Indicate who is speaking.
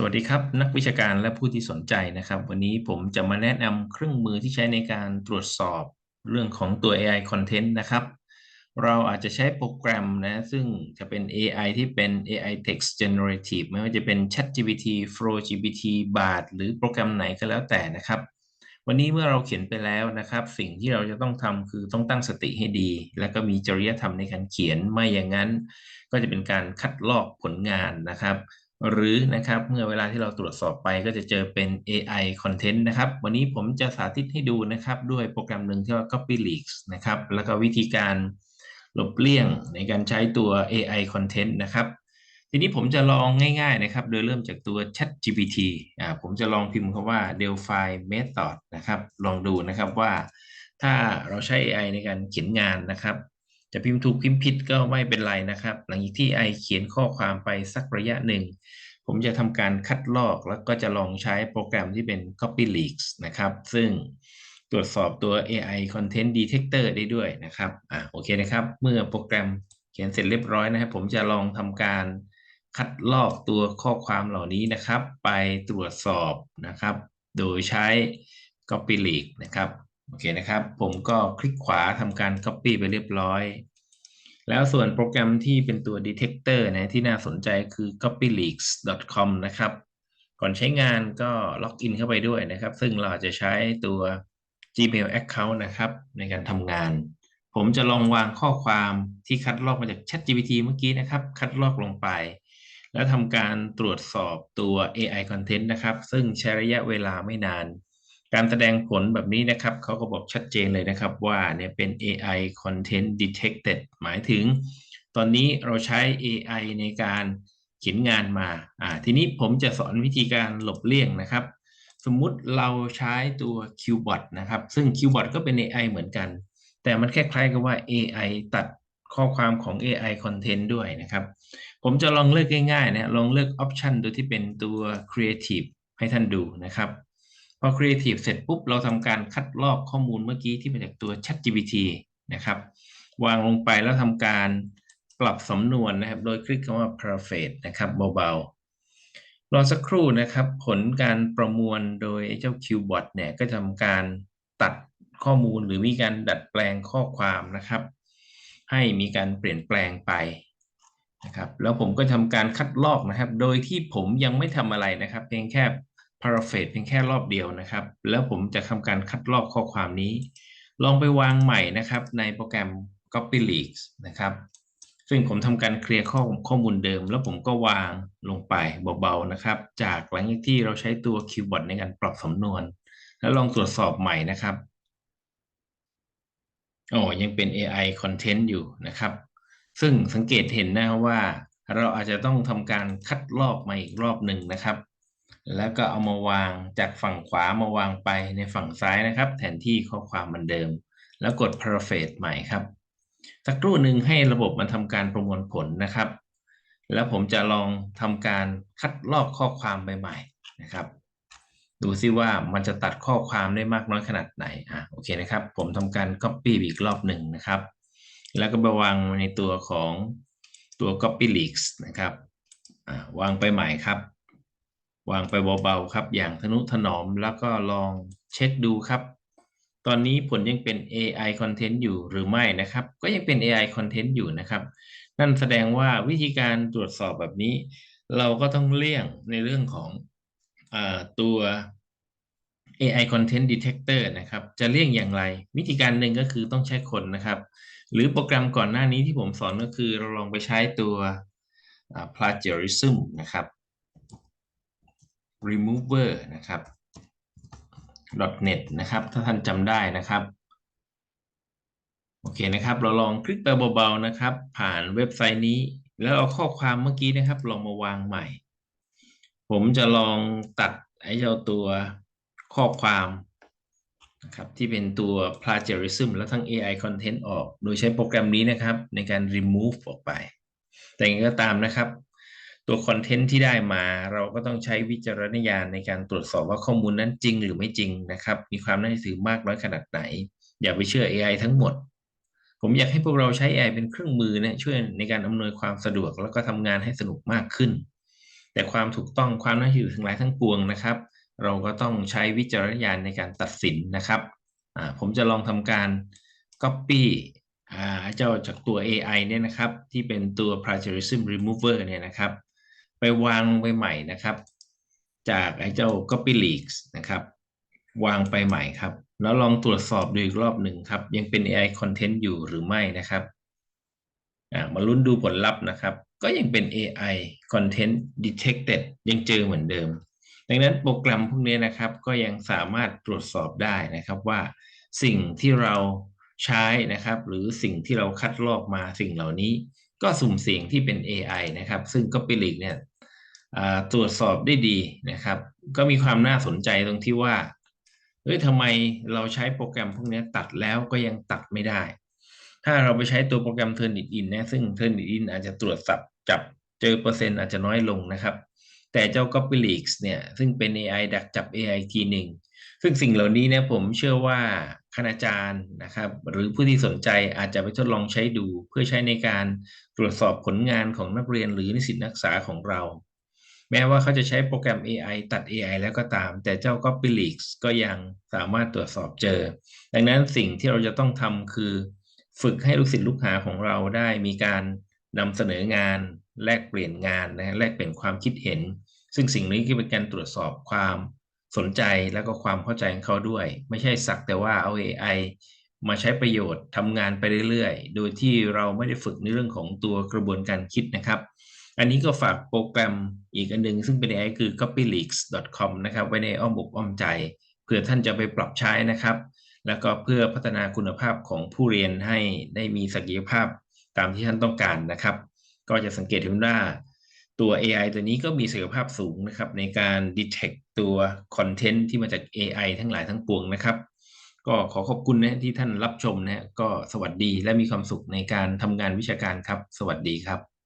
Speaker 1: สวัสดีครับ นักวิชาการและผู้ที่สนใจนะครับ วันนี้ผมจะมาแนะนำเครื่องมือที่ใช้ในการตรวจสอบเรื่องของตัว AI Content นะครับ เราอาจจะใช้โปรแกรมนะซึ่งจะเป็น AI ที่เป็น AI Text Generative ไม่ว่าจะเป็น ChatGPT, FlowGPT, Bard หรือโปรแกรมไหนก็แล้วแต่นะครับ วันนี้เมื่อเราเขียนไปแล้วนะครับ สิ่งที่เราจะต้องทำคือต้องตั้งสติให้ดี และก็มีจริยธรรมในการเขียนไม่อย่างนั้น ก็จะเป็นการคัดลอกผลงานนะครับ หรือนะครับเมื่อเวลาที่เราตรวจสอบไปก็จะเจอเป็น AI content นะครับ วันนี้ผมจะสาธิตให้ดูนะครับ ด้วยโปรแกรมหนึ่งที่ว่า Copy Leaks นะครับ แล้วก็วิธีการหลบเลี่ยงในการใช้ตัว AI content นะครับ ทีนี้ผมจะลองง่าย ๆ นะครับ โดยเริ่มจากตัว Chat GPT อ่าผมจะลองพิมพ์คำว่า Delphi Method นะครับ ลองดูนะครับว่าถ้าเราใช้ AI ในการเขียนงานนะครับ จะพิมพ์ถูกพิมพ์ผิดก็ไม่เป็นไรนะครับ หลังจากที่ไอเขียนข้อความไปสักระยะหนึ่ง ผมจะทำการคัดลอกแล้วก็จะลองใช้โปรแกรมที่เป็น Copy Leaks นะครับ ซึ่งตรวจสอบตัว AI Content Detector ได้ด้วยนะครับอ่าโอเคนะครับ เมื่อโปรแกรมเขียนเสร็จเรียบร้อยนะครับ ผมจะลองทำการคัดลอกตัวข้อความเหล่านี้นะครับ ไปตรวจสอบนะครับ โดยใช้ Copy Leak นะครับ โอเคนะครับ ผมก็คลิกขวาทำการ Copy ไปเรียบร้อย แล้วส่วนโปรแกรมที่เป็นตัว Detector นะที่น่าสนใจคือ copyleaks.com นะครับ ก่อนใช้งานก็ล็อกอินเข้าไปด้วยนะครับ ซึ่งเราจะใช้ตัว Gmail Account นะครับ ในการทำงาน ผมจะลองวางข้อความที่คัดลอกมาจาก ChatGPT เมื่อกี้นะครับ คัดลอกลงไป แล้วทำการตรวจสอบตัว AI Content นะครับ ซึ่งใช้ระยะเวลาไม่นาน การแสดงผลแบบนี้นะครับเขาก็บอกชัดเจนเลยนะครับว่าเนี่ยเป็น AI content detected หมายถึง ตอนนี้เราใช้ AI ในการเขียนงานมาอ่าทีนี้ผมจะสอนวิธีการหลบเลี่ยงนะครับ สมมุติเราใช้ตัว Qbot นะครับ ซึ่ง Qbot ก็เป็น AI เหมือนกัน แต่มันแค่คล้ายกับว่า AI ตัดข้อความของ AI content ด้วยนะครับ ผมจะลองเลือกง่ายๆนะลองเลือกออปชันตัวที่เป็นตัว Creative ให้ท่านดูนะครับ พอ Creative เสร็จปุ๊บ เราทำการคัดลอกข้อมูลเมื่อกี้ที่มาจากตัว ChatGPT นะครับ วางลงไปแล้วทำการปรับสำนวนนะครับ โดยคลิกคำว่า paraphrase นะครับเบาๆ รอสักครู่นะครับ ผลการประมวลโดยเจ้า Qbot เนี่ยก็ทำการตัดข้อมูลหรือมีการดัดแปลงข้อความนะครับ ให้มีการเปลี่ยนแปลงไปนะครับ แล้วผมก็ทำการคัดลอกนะครับ โดยที่ผมยังไม่ทำอะไรนะครับ เพียงแค่ p a r a p h r a s เพียงแค่รอบเดียวนะครับ แล้วผมจะทำการคัดลอกข้อความนี้ ลองไปวางใหม่นะครับ ในโปรแกรม Copy Leaks นะครับ ซึ่งผมทำการเคลียร์ข้อข้อมูลเดิม แล้วผมก็วางลงไปเบาๆนะครับ จากหลังจากที่เราใช้ตัว Keyword ในการปรับสำนวน แล้วลองตรวจสอบใหม่นะครับโอ้ยังเป็น AI Content อยู่นะครับ ซึ่งสังเกตเห็นนะว่าเราอาจจะต้องทำการคัดลอกมาอีกรอบหนึ่งนะครับ แล้วก็เอามาวางจากฝั่งขวามาวางไปในฝั่งซ้ายนะครับ แทนที่ข้อความมือนเดิม แล้วกด paraphrase ใหม่ครับ สักครู่หนึ่งให้ระบบมันทำการประมวลผลนะครับ แล้วผมจะลองทำการคัดลอกข้อความใหม่ๆนะครับ ดูซิว่ามันจะตัดข้อความได้มากน้อยขนาดไหนอะโอเคนะครับ ผมทำการ copy อีกรอบหนึ่งนะครับ แล้วก็ไปวางในตัวของตัว copy leaks นะครับวางไปใหม่ครับ วางไปเบาๆครับ อย่างทนุถนอมแล้วก็ลองเช็คดูครับ ตอนนี้ผลยังเป็น AI content อยู่หรือไม่นะครับ ก็ยังเป็น AI content อยู่นะครับ นั่นแสดงว่าวิธีการตรวจสอบแบบนี้ เราก็ต้องเลี่ยงในเรื่องของอตัว AI content detector นะครับ จะเลี่ยงอย่างไร วิธีการหนึ่งก็คือต้องใช้คนนะครับ หรือโปรแกรมก่อนหน้านี้ที่ผมสอนก็คือเราลองไปใช้ตัว plagiarism นะครับ remover นะครับ .net นะครับ ถ้าท่านจำได้นะครับ โอเคนะครับ เราลองคลิกไปเบาๆนะครับ ผ่านเว็บไซต์นี้ แล้วเอาข้อความเมื่อกี้นะครับ ลองมาวางใหม่ ผมจะลองตัดไอ้เจ้าตัวข้อความนะครับที่เป็นตัว plagiarism แล้วทั้ง AI content ออก โดยใช้โปรแกรมนี้นะครับ ในการ remove ออกไป แต่ยังไงก็ตามนะครับ ตัวคอนเทนต์ที่ได้มาเราก็ต้องใช้วิจารณญาณในการตรวจสอบว่าข้อมูลนั้นจริงหรือไม่จริงนะครับ มีความน่าถือมากน้อยขนาดไหน อย่าไปเชื่อ AI ทั้งหมด ผมอยากให้พวกเราใช้ AI เป็นเครื่องมือนะช่วยในการอำนวยความสะดวกแล้วก็ทำงานให้สนุกมากขึ้น แต่ความถูกต้องความน่าเชื่อถือทั้งหลายทั้งปวงนะครับ เราก็ต้องใช้วิจารณญาณในการตัดสินนะครับผมจะลองทำการ copy เจ้าจากตัว AI เนี่ยนะครับ ที่เป็นตัว plagiarism remover เนี่ยนะครับ ไปวางไปใหม่นะครับ จากไอ้เจ้า copy leaks นะครับ วางไปใหม่ครับ แล้วลองตรวจสอบดูอีกรอบหนึ่งครับ ยังเป็น AI content อยู่หรือไม่นะครับมาลุ้นดูผลลัพธ์นะครับ ก็ยังเป็น AI content detected ยังเจอเหมือนเดิม ดังนั้นโปรแกรมพวกนี้นะครับก็ยังสามารถตรวจสอบได้นะครับว่าสิ่งที่เราใช้นะครับ หรือสิ่งที่เราคัดลอกมาสิ่งเหล่านี้ ก็สุ่มเสียงที่เป็น AI นะครับ ซึ่งก็เป็นลีกเนี่ยตรวจสอบได้ดีนะครับ ก็มีความน่าสนใจตรงที่ว่าเฮ้ยทำไมเราใช้โปรแกรมพวกนี้ตัดแล้วก็ยังตัดไม่ได้ ถ้าเราไปใช้ตัวโปรแกรม Turnitin นะซึ่ง Turnitin อาจจะตรวจสับจับเจอเปอร์เซ็นต์อาจจะน้อยลงนะครับ แต่เจ้า Copyleaks เนี่ยซึ่งเป็น AI ดักจับ AI ทีหนึ่งซึ่งสิ่งเหล่านี้เนี่ยผมเชื่อว่าคณาจารย์นะครับ หรือผู้ที่สนใจอาจจะไปทดลองใช้ดู เพื่อใช้ในการตรวจสอบผลงานของนักเรียนหรือนิสิตนักศึกษาของเรา แม้ว่าเขาจะใช้โปรแกรม AI ตัด AI แล้วก็ตาม แต่เจ้า Copyleaks ก็ยังสามารถตรวจสอบเจอ ดังนั้นสิ่งที่เราจะต้องทำคือ ฝึกให้ลูกศิษย์ลูกหาของเราได้มีการนำเสนองาน แลกเปลี่ยนงานนะแลกเปลี่ยนความคิดเห็น ซึ่งสิ่งนี้ก็เป็นการตรวจสอบความ สนใจแล้วก็ความเข้าใจของเขาด้วย ไม่ใช่สักแต่ว่าเอา AI มาใช้ประโยชน์ทำงานไปเรื่อยๆ โดยที่เราไม่ได้ฝึกในเรื่องของตัวกระบวนการคิดนะครับ อันนี้ก็ฝากโปรแกรมอีกอันนึง ซึ่งเป็น AI คือ copyleaks.com นะครับ ไว้ในอ้อมอกอ้อมใจเพื่อท่านจะไปปรับใช้นะครับ แล้วก็เพื่อพัฒนาคุณภาพของผู้เรียนให้ได้มีศักยภาพตามที่ท่านต้องการนะครับ ก็จะสังเกตเห็นว่า ตัว AI ตัวนี้ก็มีศักยภาพสูงนะครับ ในการ detect ตัวคอนเทนต์ที่มาจาก AI ทั้งหลายทั้งปวงนะครับ ก็ขอขอบคุณนะที่ท่านรับชมนะก็สวัสดีและมีความสุขในการทำงานวิชาการครับ สวัสดีครับ